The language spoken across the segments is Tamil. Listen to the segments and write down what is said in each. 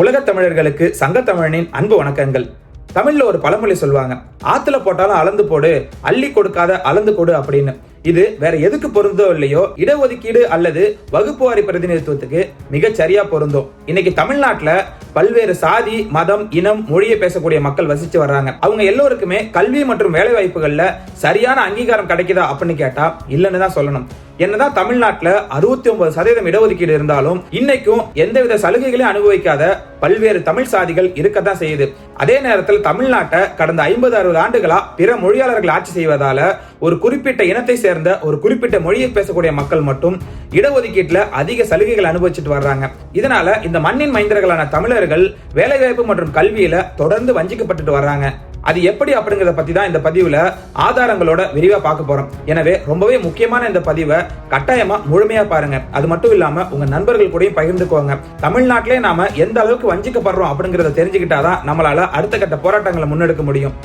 உலகத் தமிழர்களுக்கு சங்கத்தமிழனின் அன்பு வணக்கங்கள். தமிழ்ல ஒரு பழமொழி சொல்லுவாங்க ஆத்துல போட்டாலும் அளந்து போடு அள்ளி கொடுக்காத அளந்து கொடு அப்படின்னு. இது வேற எதுக்கு பொருந்தோ இல்லையோ? இடஒதுக்கீடு அல்லது வகுப்பு வாரி பிரதிநிதித்துவத்துக்கு மிகச் சரியா பொருந்தும். இன்னைக்கு தமிழ்நாட்டில் பல்வேறு சாதி மதம் இனம் மொழியை பேசக்கூடிய மக்கள் வசிச்சு வர்றாங்க. அவங்க எல்லோருக்குமே கல்வி மற்றும் வேலை வாய்ப்புகள்ல சரியான அங்கீகாரம் கிடைக்குதா அப்படின்னு கேட்டா இல்லைன்னு தான் சொல்லணும். என்னதான் தமிழ்நாட்டில் அறுபத்தி ஒன்பது சதவீதம் இடஒதுக்கீடு இருந்தாலும் இன்னைக்கும் எந்தவித சலுகைகளையும் அனுபவிக்காத பல்வேறு தமிழ் சாதிகள் இருக்கத்தான் செய்யுது. அதே நேரத்தில் தமிழ்நாட்டை கடந்த ஐம்பது அறுபது ஆண்டுகளா பிற மொழியாளர்கள் ஆட்சி செய்வதால ஒரு குறிப்பிட்ட இனத்தை சேர்ந்த ஒரு குறிப்பிட்ட மொழியை பேசக்கூடிய மக்கள் மட்டும் இடஒதுக்கீட்டில் அதிக சலுகைகள் அனுபவிச்சுட்டு வர்றாங்க. இதனால இந்த மண்ணின் மைந்தர்களான தமிழர்கள் வேலைவாய்ப்பு மற்றும் கல்வியில தொடர்ந்து வஞ்சிக்கப்பட்டுட்டு வர்றாங்க. அது எப்படி அப்படிங்கிறத பத்தி தான் இந்த பதிவுல ஆதாரங்களோட விரிவா பார்க்க போறோம். எனவே ரொம்பவே முக்கியமான இந்த பதிவை கட்டாயமா முழுமையா பாருங்க. அது மட்டும் இல்லாம உங்க நண்பர்கள் கூடயும் பகிர்ந்துக்கோங்க. தமிழ்நாட்டிலே நாம எந்த அளவுக்கு வஞ்சிக்கப்படுறோம் அப்படிங்கறத தெரிஞ்சுக்கிட்டாதான் நம்மளால அடுத்த கட்ட போராட்டங்களை முன்னெடுக்க முடியும்.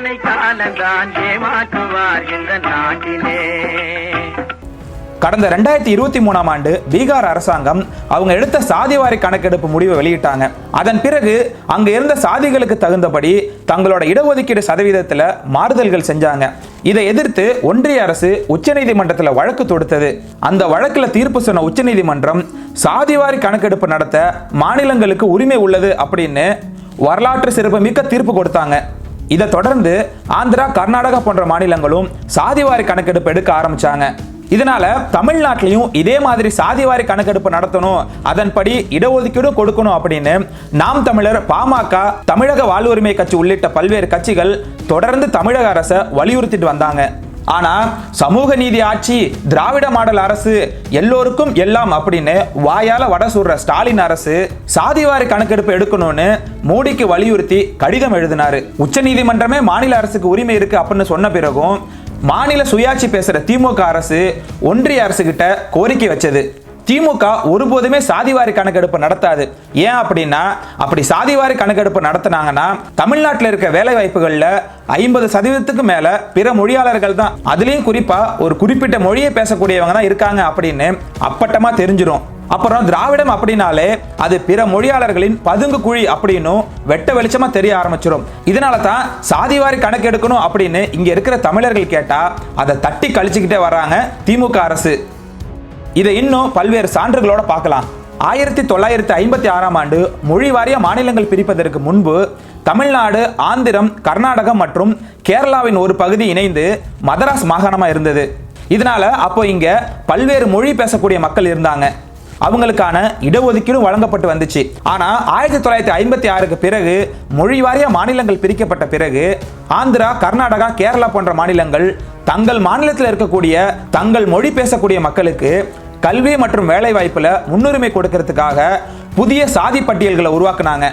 எத்தனை காலந்தான் ஏமாற்றுவார் இந்த நாட்டிலே. கடந்த ரெண்டாயிரத்தி இருபத்தி மூணாம் ஆண்டு பீகார் அரசாங்கம் அவங்க எடுத்த சாதிவாரி கணக்கெடுப்பு முடிவை வெளியிட்டாங்க. அதன் பிறகு அங்க இருந்த சாதிகளுக்கு தகுந்தபடி தங்களோட இடஒதுக்கீடு சதவீதத்தில் மாறுதல்கள் செஞ்சாங்க. இதை எதிர்த்து ஒன்றிய அரசு உச்சநீதிமன்றத்தில் வழக்கு தொடுத்தது. அந்த வழக்கில் தீர்ப்பு சொன்ன உச்சநீதிமன்றம் சாதிவாரி கணக்கெடுப்பு நடத்த மாநிலங்களுக்கு உரிமை உள்ளது அப்படின்னு வரலாற்று சிறப்புமிக்க தீர்ப்பு கொடுத்தாங்க. இதை தொடர்ந்து ஆந்திரா கர்நாடகா போன்ற மாநிலங்களும் சாதிவாரி கணக்கெடுப்பு எடுக்க ஆரம்பிச்சாங்க. இதனால தமிழ்நாட்டிலையும் இதே மாதிரி சாதிவாரி கணக்கெடுப்பு நடத்தணும் அதன்படி இடஒதுக்கீடும் கொடுக்கணும் அப்படின்னு நாம் தமிழர் பாமக தமிழக வாழ்வுரிமை கட்சி உள்ளிட்ட பல்வேறு கட்சிகள் தொடர்ந்து தமிழக அரசை வலியுறுத்திட்டு வந்தாங்க. ஆனால் சமூக நீதி ஆட்சி திராவிட மாடல் அரசு எல்லோருக்கும் எல்லாம் அப்படின்னு வாயால வட சுடுற ஸ்டாலின் அரசு சாதிவாரி கணக்கெடுப்பு எடுக்கணும்னு மோடிக்கு வலியுறுத்தி கடிதம் எழுதினாரு. உச்சநீதிமன்றமே மாநில அரசுக்கு உரிமை இருக்கு அப்படின்னு சொன்ன பிறகும் மாநில சுயாட்சி பேசுற திமுக அரசு ஒன்றிய அரசுகிட்ட கோரிக்கை வச்சது. திமுக ஒருபோதுமே சாதிவாரி கணக்கெடுப்பு நடத்தாது. ஏன் அப்படின்னா அப்படி சாதிவாரி கணக்கெடுப்பு நடத்தினாங்கன்னா தமிழ்நாட்டில் இருக்க வேலை வாய்ப்புகளில் ஐம்பது சதவீதத்துக்கு மேல பிற மொழியாளர்கள் தான். அதுலேயும் குறிப்பா ஒரு குறிப்பிட்ட மொழியை பேசக்கூடியவங்க தான் இருக்காங்க அப்படின்னு அப்பட்டமா தெரிஞ்சிடும் அப்புறம் திராவிடம் அப்படின்னாலே அது பிற மொழியாளர்களின் பதுங்கு குழி அப்படின்னும் வெட்ட வெளிச்சமா தெரிய ஆரம்பிச்சிடும் இதனால தான் சாதிவாரி கணக்கெடுக்கணும் அப்படின்னு இங்க இருக்கிற தமிழர்கள் கேட்டா அதை தட்டி கழிச்சுக்கிட்டே வராங்க திமுக அரசு. இதை இன்னும் பல்வேறு சான்றுகளோட பார்க்கலாம். ஆயிரத்தி தொள்ளாயிரத்தி ஐம்பத்தி ஆறாம் ஆண்டு மொழி வாரிய மாநிலங்கள் பிரிப்பதற்கு முன்பு தமிழ்நாடு ஆந்திரம் கர்நாடகம் மற்றும் கேரளாவின் ஒரு பகுதி இணைந்து மதராஸ் மாகாணமாக இருந்தது. இதனால அப்போ இங்க பல்வேறு மொழி பேசக்கூடிய மக்கள் இருந்தாங்க. அவங்களுக்கான இடஒதுக்கீடும் வழங்கப்பட்டு வந்துச்சு. ஆனா ஆயிரத்தி தொள்ளாயிரத்தி ஐம்பத்தி ஆறுக்கு பிறகு மொழி வாரிய மாநிலங்கள் பிரிக்கப்பட்ட பிறகு ஆந்திரா கர்நாடகா கேரளா போன்ற மாநிலங்கள் தங்கள் மாநிலத்தில் இருக்கக்கூடிய தங்கள் மொழி பேசக்கூடிய மக்களுக்கு கல்வி மற்றும் வேலைவாய்ப்பில் முன்னுரிமை கொடுக்கறதுக்காக புதிய சாதி பட்டியல்களை உருவாக்குனாங்க.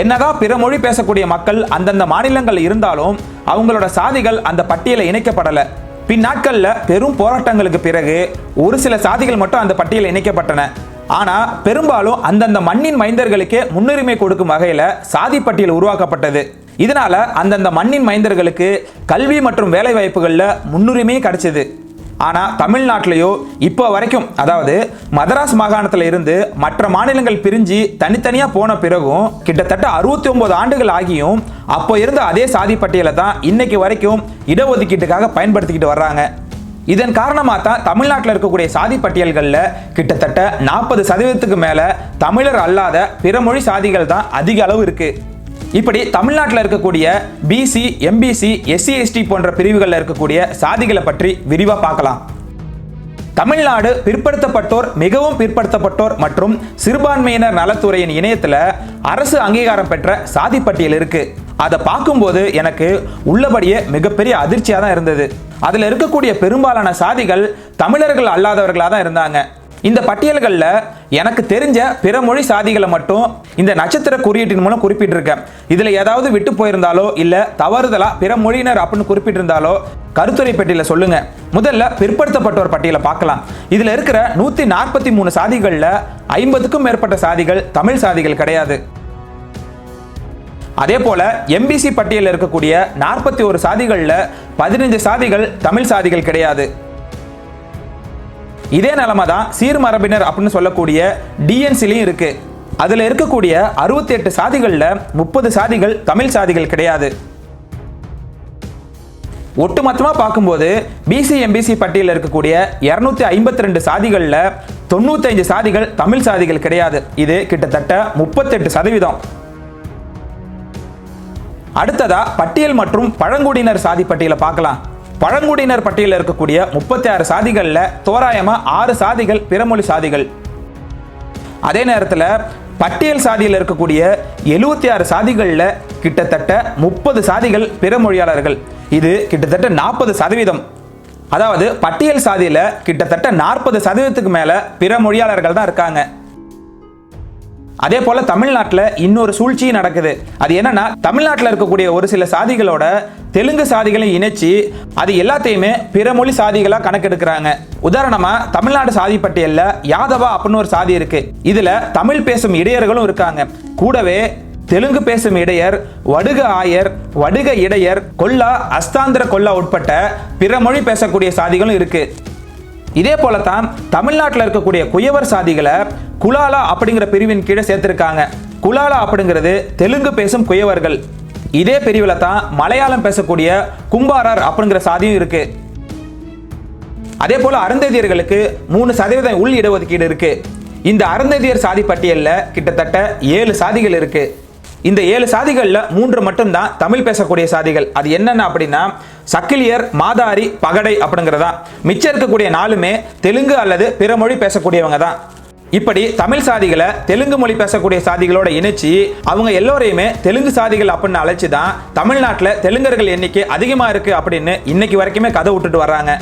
என்னதான் பிற மொழி பேசக்கூடிய மக்கள் அந்தந்த மாநிலங்கள் இருந்தாலும் அவங்களோட சாதிகள் அந்த பட்டியலை இணைக்கப்படலை. பின்னாட்களில் பெரும் போராட்டங்களுக்கு பிறகு ஒரு சில சாதிகள் மட்டும் அந்த பட்டியலில் இணைக்கப்பட்டன. ஆனால் பெரும்பாலும் அந்தந்த மண்ணின் மைந்தர்களுக்கே முன்னுரிமை கொடுக்கும் வகையில் சாதி பட்டியல் உருவாக்கப்பட்டது. இதனால அந்தந்த மண்ணின் மைந்தர்களுக்கு கல்வி மற்றும் வேலை வாய்ப்புகளில் முன்னுரிமை கிடைச்சது. ஆனால் தமிழ்நாட்டிலையோ இப்போ வரைக்கும் அதாவது மதராஸ் மாகாணத்தில் இருந்து மற்ற மாநிலங்கள் பிரிஞ்சு தனித்தனியாக போன பிறகும் கிட்டத்தட்ட அறுபத்தி ஒன்பது ஆண்டுகள் ஆகியும் அப்போ இருந்த அதே சாதி பட்டியலை தான் இன்னைக்கு வரைக்கும் இடஒதுக்கீட்டுக்காக பயன்படுத்திக்கிட்டு வர்றாங்க. இதன் காரணமாக தான் தமிழ்நாட்டில் இருக்கக்கூடிய சாதி பட்டியல்களில் கிட்டத்தட்ட நாற்பது சதவீதத்துக்கு மேலே தமிழர் அல்லாத பிற மொழி சாதிகள் தான் அதிக அளவு இருக்குது இப்படி தமிழ்நாட்டில் இருக்கக்கூடிய பிசி எம்பிசி எஸ்சி எஸ்டி போன்ற பிரிவுகளில் இருக்கக்கூடிய சாதிகளை பற்றி விரிவாக பார்க்கலாம். தமிழ்நாடு பிற்படுத்தப்பட்டோர் மிகவும் பிற்படுத்தப்பட்டோர் மற்றும் சிறுபான்மையினர் நலத்துறையின் இணையத்தில் அரசு அங்கீகாரம் பெற்ற சாதி பட்டியல் இருக்கு. அதை பார்க்கும்போது எனக்கு உள்ளபடியே மிகப்பெரிய அதிர்ச்சியாக தான் இருந்தது. அதில் இருக்கக்கூடிய பெரும்பாலான சாதிகள் தமிழர்கள் அல்லாதவர்களாக தான் இருந்தாங்க. இந்த பட்டியல்களில் எனக்கு தெரிஞ்ச பிற மொழி சாதிகளை மட்டும் இந்த நட்சத்திர குறியீட்டின் மூலம் குறிப்பிட்டிருக்கேன். இதில் ஏதாவது விட்டு போயிருந்தாலோ இல்லை தவறுதலாக பிற மொழியினர் அப்படின்னு குறிப்பிட்டிருந்தாலோ கருத்துரை பெட்டியில் சொல்லுங்க. முதல்ல பிற்படுத்தப்பட்டோர் பட்டியலை பார்க்கலாம். இதில் இருக்கிற நூற்றி நாற்பத்தி மூணு சாதிகளில் ஐம்பதுக்கும் மேற்பட்ட சாதிகள் தமிழ் சாதிகள் கிடையாது. அதே போல எம்பிசி பட்டியலில் இருக்கக்கூடிய நாற்பத்தி ஒரு சாதிகளில் பதினைஞ்சு சாதிகள் தமிழ் சாதிகள் கிடையாது. இதே நிலைமை தான் சீர்மரபினர் அப்படின்னு சொல்லக்கூடிய டிஎன்சிலையும் இருக்கு. அதில் இருக்கக்கூடிய அறுபத்தி எட்டு சாதிகளில் முப்பது சாதிகள் தமிழ் சாதிகள் கிடையாது. ஒட்டுமொத்தமாக பார்க்கும்போது பிசி எம்பிசி பட்டியலில் இருக்கக்கூடிய இரநூத்தி ஐம்பத்தி ரெண்டு சாதிகளில் தொண்ணூத்தைந்து சாதிகள் தமிழ் சாதிகள் கிடையாது. இது கிட்டத்தட்ட முப்பத்தெட்டு சதவீதம். அடுத்ததா பட்டியல் மற்றும் பழங்குடியினர் சாதி பட்டியலை பார்க்கலாம். பழங்குடியினர் பட்டியலில் இருக்கக்கூடிய முப்பத்தி ஆறு சாதிகளில் தோராயமாக ஆறு சாதிகள் பிறமொழி சாதிகள். அதே நேரத்தில் பட்டியல் சாதியில் இருக்கக்கூடிய எழுபத்தி ஆறு சாதிகளில் கிட்டத்தட்ட முப்பது சாதிகள் பிற மொழியாளர்கள். இது கிட்டத்தட்ட நாற்பது சதவீதம். அதாவது பட்டியல் சாதியில் கிட்டத்தட்ட நாற்பது சதவீதத்துக்கு மேலே பிற மொழியாளர்கள் தான் இருக்காங்க. அதே போல தமிழ்நாட்டில் இன்னொரு சூழ்ச்சியும் நடக்குது. அது என்னன்னா தமிழ்நாட்டில் இருக்கக்கூடிய ஒரு சில சாதிகளோட தெலுங்கு சாதிகளை இணைச்சு அது எல்லாத்தையுமே பிற மொழி சாதிகளாக கணக்கெடுக்கிறாங்க. உதாரணமா தமிழ்நாடு சாதி பட்டியலில் யாதவா அப்படின்னு ஒரு சாதி இருக்கு. இதுல தமிழ் பேசும் இடையர்களும் இருக்காங்க. கூடவே தெலுங்கு பேசும் இடையர் வடுக ஆயர் வடுக இடையர் கொல்லா அஸ்தாந்திர கொல்லா உட்பட்ட பிற மொழி பேசக்கூடிய சாதிகளும் இருக்கு. இதே போலத்தான் தமிழ்நாட்டில் இருக்கக்கூடிய குயவர் சாதிகளை குலாலா அப்படிங்கிற பிரிவின் கீழே சேர்த்திருக்காங்க. குலாலா அப்படிங்கிறது தெலுங்கு பேசும் குயவர்கள். இதே பிரிவில் தான் மலையாளம் பேசக்கூடிய கும்பாரர் அப்படிங்கிற சாதியும் இருக்கு. அதே போல அருந்ததியர்களுக்கு மூணு சதவீதம் உள் இடஒதுக்கீடு இருக்கு. இந்த அருந்ததியர் சாதி பட்டியலில் கிட்டத்தட்ட ஏழு சாதிகள் இருக்குது இந்த ஏழு சாதிகளில் மூன்று மட்டும்தான் தமிழ் பேசக்கூடிய சாதிகள். அது என்னென்ன அப்படின்னா சக்கிலியர் மாதாரி பகடை அப்படிங்கிறதா. மிச்சம் இருக்கக்கூடிய நாளுமே தெலுங்கு அல்லது பிற மொழி பேசக்கூடியவங்க தான். இப்படி தமிழ் சாதிகளை தெலுங்கு மொழி பேசக்கூடிய சாதிகளோட இணைச்சி அவங்க எல்லோரையுமே தெலுங்கு சாதிகள் அப்படின்னு அழைச்சி தான் தமிழ்நாட்டில் தெலுங்கர்கள் எண்ணிக்கை அதிகமாக இருக்கு அப்படின்னு இன்னைக்கு வரைக்குமே கதை விட்டுட்டு வர்றாங்க.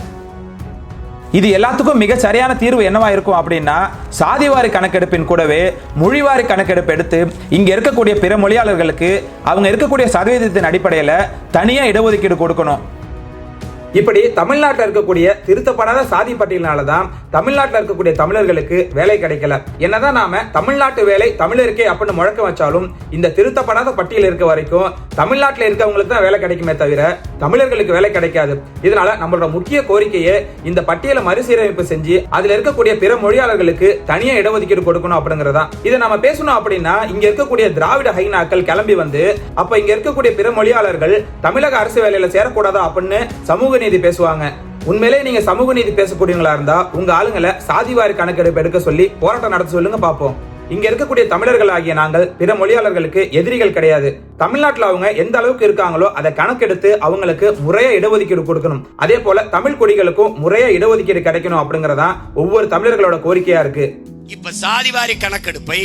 இது எல்லாத்துக்கும் மிக சரியான தீர்வு என்னவா இருக்கும் அப்படின்னா சாதிவாரி கணக்கெடுப்பின் கூடவே மொழிவாரி கணக்கெடுப்பு எடுத்து இங்க இருக்கக்கூடிய பிற மொழியாளர்களுக்கு அவங்க இருக்கக்கூடிய சதவீதத்தின் அடிப்படையில் தனியா இடஒதுக்கீடு கொடுக்கணும். இப்படி தமிழ்நாட்டில் இருக்கக்கூடிய திருத்தப்படாத சாதி பட்டியலினால தான் தமிழ்நாட்டில் இருக்கக்கூடிய தமிழர்களுக்கு வேலை கிடைக்கல. என்னதான் நாம தமிழ்நாட்டு வேலை தமிழருக்கே அப்படின்னு முழக்கம் வச்சாலும் இந்த திருத்தப்படாத பட்டியல் இருக்க வரைக்கும் தமிழ்நாட்டில் இருக்கவங்களுக்கு தான் வேலை கிடைக்குமே தவிர தமிழர்களுக்கு வேலை கிடைக்காது. இதனால நம்மளோட முக்கிய கோரிக்கையே இந்த பட்டியலை மறுசீரமைப்பு செஞ்சு அதுல இருக்கக்கூடிய பிற மொழியாளர்களுக்கு தனியா இடஒதுக்கீடு கொடுக்கணும் அப்படிங்கறதா இதை நம்ம பேசணும் அப்படின்னா இங்க இருக்கக்கூடிய திராவிட ஹைனாக்கள் கிளம்பி வந்து அப்ப இங்க இருக்கக்கூடிய பிற மொழியாளர்கள் தமிழக அரசு வேலையில சேரக்கூடாதா அப்படின்னு சமூக நீதி பேசுவாங்க. உண்மையிலே நீங்க சமூக நீதி பேசக்கூடியவங்களா இருந்தா உங்க ஆளுங்களை சாதிவாரி கணக்கெடுப்பு எடுக்க சொல்லி போராட்டம் நடத்த சொல்லுங்க பாப்போம். இங்க இருக்கக்கூடிய தமிழர்கள் ஆகிய நாங்கள் பிற மொழியாளர்களுக்கு எதிரிகள் கிடையாது. தமிழ்நாட்டில் அவங்க எந்த அளவுக்கு இருக்காங்களோ அதை கணக்கெடுத்து அவங்களுக்கு முறையா இடஒதுக்கீடு கொடுக்கணும். அதே போல தமிழ் குடிகளுக்கும் முறையா இடஒதுக்கீடு கிடைக்கணும் அப்படிங்கறதா ஒவ்வொரு தமிழர்களோட கோரிக்கையா இருக்கு. இப்ப சாதிவாரி கணக்கெடுப்பை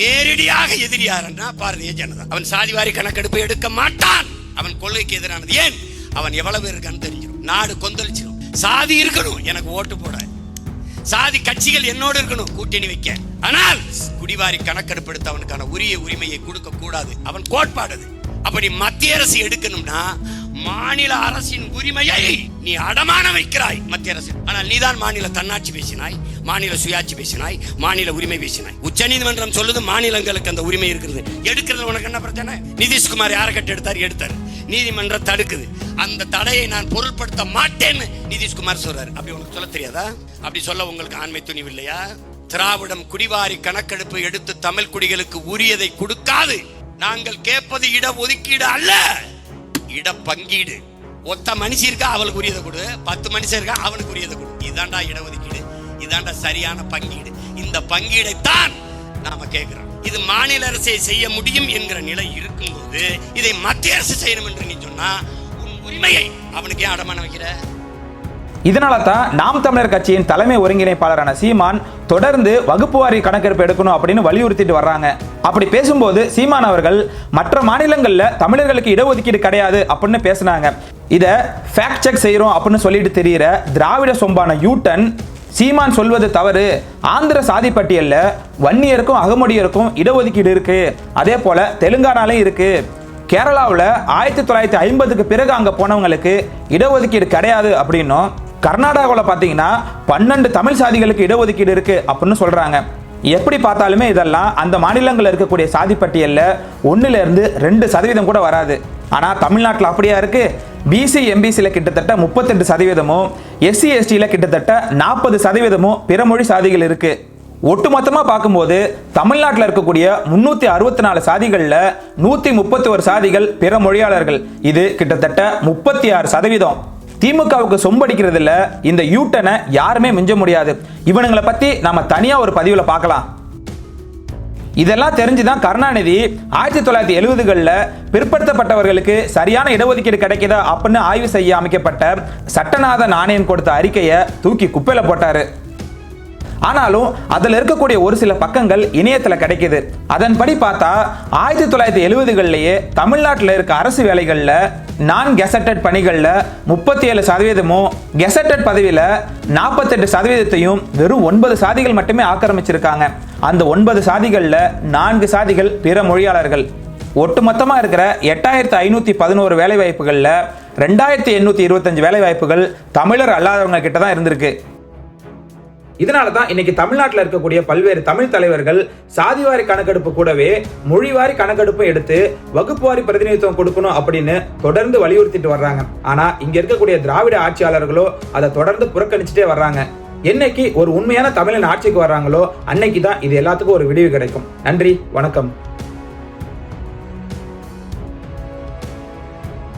நேரடியாக எதிரி யாருன்னா பாரதிய ஜனதா. அவன் சாதிவாரி கணக்கெடுப்பை எடுக்க மாட்டான். அவன் கொள்கைக்கு எதிரானது. ஏன்? அவன் எவ்வளவு இருக்கான்னு தெரிஞ்சிடும் நாடு கொந்தளிச்சிடும் சாதி இருக்கணும். எனக்கு ஓட்டு போட. சாதி கட்சிகள் என்னோடு இருக்கணும். கூட்டணி வைக்க. ஆனால் குடிவாரி கணக்கெடுப்படுத்த அவனுக்கான உரிய உரிமையை கொடுக்க கூடாது அவன் கோட்பாடு அது. அப்படி மத்திய அரசு எடுக்கணும்னா மாநில அரசின் உரிமையை நீ அடமான வைக்கிறாய் மத்திய அரசு. ஆனால் நீதான் மாநில தன்னாட்சி பேசினாய் மாநில சுயாட்சி பேசினாய் மாநில உரிமை பேசினாய். உச்ச நீதிமன்றம் சொல்லுது மாநிலங்களுக்கு அந்த உரிமை இருக்கிறது. எடுக்கிறது உனக்கு என்ன பிரச்சனை? நிதிஷ்குமார் யாரை கட்டு எடுத்தார் எடுத்தார். நீதிமன்றம் தடுக்குது. அந்த தடையை நான் பொருட்படுத்த மாட்டேன்னு நிதிஷ்குமார் சொல்றாரு. அப்படி உனக்கு சொல்ல தெரியாதா? அப்படி சொல்ல உங்களுக்கு ஆண்மை துணிவு இல்லையா திராவிடம் குடிவாரி கணக்கெடுப்பு எடுத்து தமிழ் குடிகளுக்கு உரியதை கொடுக்காது. நாங்கள் கேட்பது இட ஒதுக்கீடு அல்ல. இட பங்கீடு. ஒத்த மனுஷன் இருக்கா அவளுக்கு உரியதை கொடு. பத்து மனுஷன் இருக்கா அவனுக்கு உரியதை கொடு. இதாண்டா இடஒதுக்கீடு இதாண்டா சரியான பங்கீடு. இந்த பங்கீடைத்தான் நாம கேட்கிறோம் இது மாநில அரசை செய்ய முடியும் என்கிற நிலை இருக்கும்போது இதை மத்திய அரசு செய்யணும் என்று நீ சொன்னா உன் உரிமையை அவனுக்கு ஏன் அடமான வைக்கிற? இதனால தான் நாம் தமிழர் கட்சியின் தலைமை ஒருங்கிணைப்பாளரான சீமான் தொடர்ந்து வகுப்பு வாரி கணக்கெடுப்பு எடுக்கணும் அப்படின்னு வலியுறுத்திட்டு வர்றாங்க. அப்படி பேசும்போது சீமான் அவர்கள் மற்ற மாநிலங்களில் தமிழர்களுக்கு இடஒதுக்கீடு கிடையாது அப்படின்னு பேசினாங்க. இதை ஃபேக்ட் செக் செய்கிறோம் அப்படின்னு சொல்லிட்டு தெரிகிற திராவிட சொம்பான யூட்டன் சீமான் சொல்வது தவறு. ஆந்திர சாதி பட்டியலில் வன்னியருக்கும் அகமுடியருக்கும் இடஒதுக்கீடு இருக்கு. அதே போல தெலுங்கானாலையும் இருக்கு. கேரளாவில் ஆயிரத்தி தொள்ளாயிரத்தி ஐம்பதுக்கு பிறகு அங்கே போனவங்களுக்கு இடஒதுக்கீடு கிடையாது அப்படின்னும் கர்நாடகாவில் பார்த்தீங்கன்னா பன்னெண்டு தமிழ் சாதிகளுக்கு இடஒதுக்கீடு இருக்கு அப்படின்னு சொல்றாங்க. எப்படி பார்த்தாலுமே இதெல்லாம் அந்த மாநிலங்களில் இருக்கக்கூடிய சாதி பட்டியலில் ஒன்றுலேருந்து ரெண்டு சதவீதம் கூட வராது. ஆனால் தமிழ்நாட்டில் அப்படியா இருக்குது பிசி எம்பிசியில் கிட்டத்தட்ட முப்பத்தெட்டு சதவீதமும் எஸ்சி எஸ்டியில் கிட்டத்தட்ட நாற்பது சதவீதமும் பிறமொழி சாதிகள் இருக்குது ஒட்டுமொத்தமாக பார்க்கும்போது தமிழ்நாட்டில் இருக்கக்கூடிய முன்னூத்தி அறுபத்தி நாலு சாதிகளில் நூத்தி முப்பத்தி ஒரு சாதிகள் பிற மொழியாளர்கள். இது கிட்டத்தட்ட முப்பத்தி ஆறு சதவீதம். திமுகவுக்கு சொம்படிக்கிறதுல இந்த யூட்டனை யாருமே மிஞ்ச முடியாது. இவனுங்களை பத்தி நம்ம தனியா ஒரு பதிவுல பார்க்கலாம். இதெல்லாம் தெரிஞ்சுதான் கருணாநிதி ஆயிரத்தி தொள்ளாயிரத்தி எழுபதுகளில் பிற்படுத்தப்பட்டவர்களுக்கு சரியான இடஒதுக்கீடு கிடைக்குதா அப்படின்னு ஆய்வு செய்ய அமைக்கப்பட்ட சட்டநாத நாணயம் கொடுத்த அறிக்கையை தூக்கி குப்பையில் போட்டாரு. ஆனாலும் அதில் இருக்கக்கூடிய ஒரு சில பக்கங்கள் இணையத்தில் கிடைக்குது. அதன்படி பார்த்தா ஆயிரத்தி தொள்ளாயிரத்தி எழுபதுகள்லேயே தமிழ்நாட்டில் இருக்க அரசு வேலைகளில் நான் கெசட்டட் பணிகளில் முப்பத்தி ஏழு சதவீதமும் கெசட்டட் பதவியில் நாற்பத்தெட்டு சதவீதத்தையும் வெறும் ஒன்பது சாதிகள் மட்டுமே ஆக்கிரமிச்சிருக்காங்க. அந்த ஒன்பது சாதிகளில் நான்கு சாதிகள் பிற மொழியாளர்கள். ஒட்டுமொத்தமாக இருக்கிற எட்டாயிரத்து ஐநூற்றி பதினோரு வேலைவாய்ப்புகளில் ரெண்டாயிரத்தி எண்ணூற்றி இருபத்தஞ்சு வேலைவாய்ப்புகள் தமிழர் அல்லாதவங்க கிட்ட தான் இருந்திருக்கு. இதனால தான் இன்னைக்கு தமிழ்நாட்டில் இருக்கக்கூடிய பல்வேறு தமிழ் தலைவர்கள் சாதிவாரி கணக்கெடுப்பு கூடவே மொழிவாரி கணக்கெடுப்பு எடுத்து வகுப்புவாரி பிரதிநிதித்துவம் கொடுக்கணும் அப்படின்னு தொடர்ந்து வலியுறுத்திட்டு வர்றாங்க. ஆனா இங்க இருக்கக்கூடிய திராவிட ஆட்சியாளர்களோ அதை தொடர்ந்து புறக்கணிச்சுட்டே வர்றாங்க. என்னைக்கு ஒரு உண்மையான தமிழன் ஆட்சிக்கு வர்றாங்களோ அன்னைக்கு தான் இது எல்லாத்துக்கும் ஒரு விடிவு கிடைக்கும். நன்றி வணக்கம்.